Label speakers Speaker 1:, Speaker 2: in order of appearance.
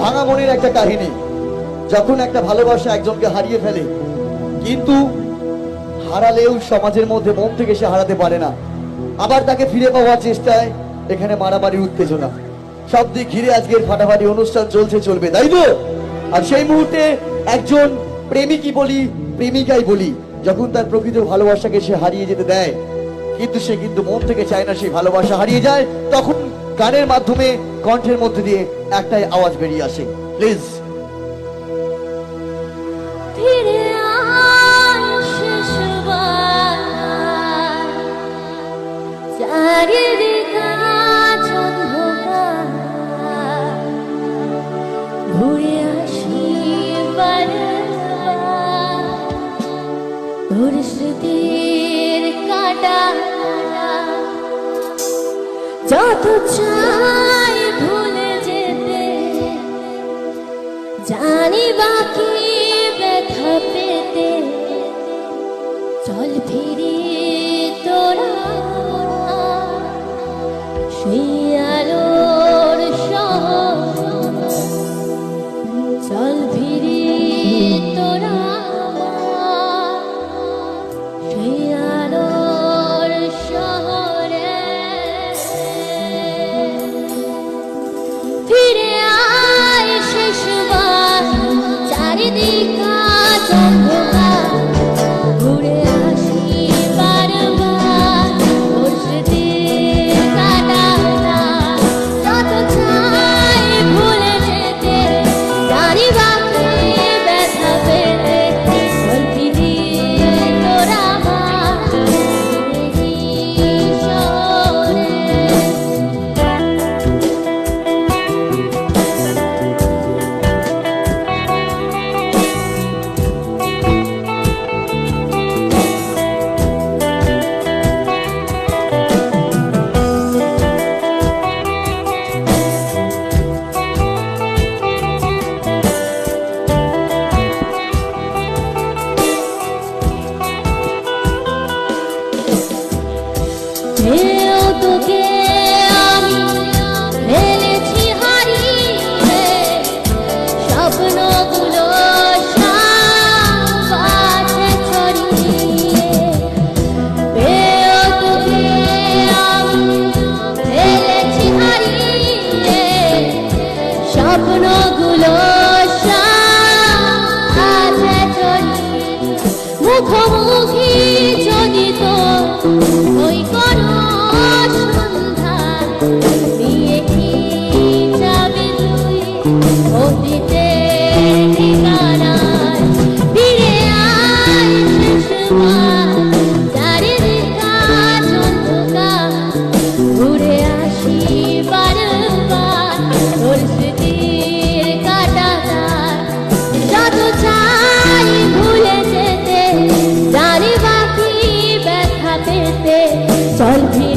Speaker 1: ভাঙা মনের একটা কাহিনী। যখন একটা ভালোবাসা একজনকে হারিয়ে ফেলে, কিন্তু হারালেও সমাজের মধ্যে মন থেকে সে হারাতে পারে না। আবার তাকে ফিরে পাওয়ার চেষ্টায় এখানে মারামারি, উত্তেজনা। সব দিক ঘিরে আজকের ফাটাফাটি অনুষ্ঠান চলছে, চলবে, তাই তো? আর সেই মুহূর্তে একজন প্রেমিকই বলি, প্রেমিকাই বলি, যখন তার প্রকৃত ভালোবাসাকে সে হারিয়ে যেতে দেয়, কিন্তু সে কিন্তু মন থেকে চায় না সেই ভালোবাসা হারিয়ে যায়, তখন গানের মাধ্যমে কণ্ঠের মধ্যে দিয়ে একটাই আওয়াজ বেরিয়ে আসে। প্লিজ
Speaker 2: ফিরে আয় যত চাই ভুলে যেতে জানি বাকি ব্যথা পেতে solving.